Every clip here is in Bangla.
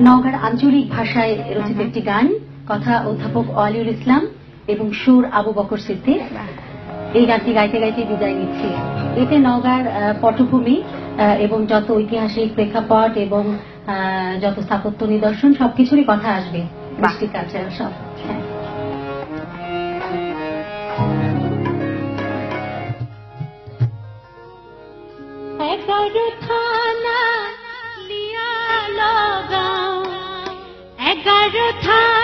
নওগাঁর আঞ্চলিক ভাষায় রচিত একটি গান কথা অধ্যাপক অলিউল ইসলাম এবং সুর আবু বকর সিদ্দিক। এই গানটি গাইতে গাইতে বিদায় নিচ্ছি। এতে নওগাঁর পটভূমি এবং যত ঐতিহাসিক প্রেক্ষাপট এবং যত স্থাপত্য নিদর্শন সবকিছুরই কথা আসবে। বাকি কালচার সব। হ্যাঁ। थान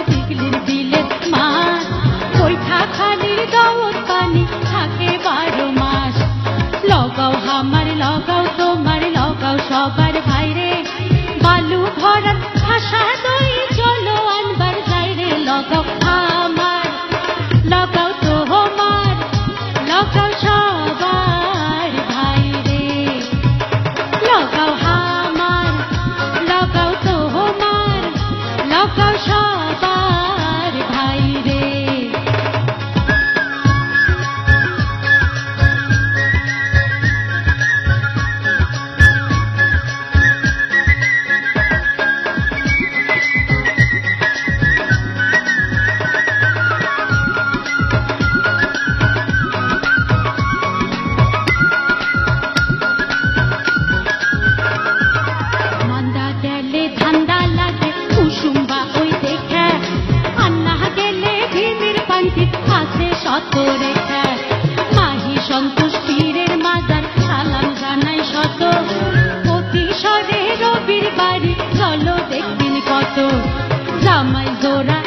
la causa mais orar.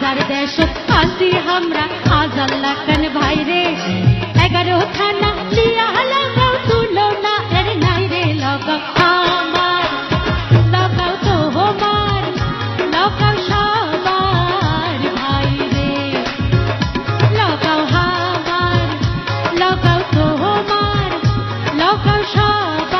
হাজার দেশত আসি আমরা, আজ আল্লাহ কান ভাই রে? এগারো থানা লিয়া লাগাও তুলো না এর নাই রে লাগাও আমার, লাগাও তো হোমার লাগাও সবার ভাই রে। লাগাও হামার, লাগাও তো হোমার সবার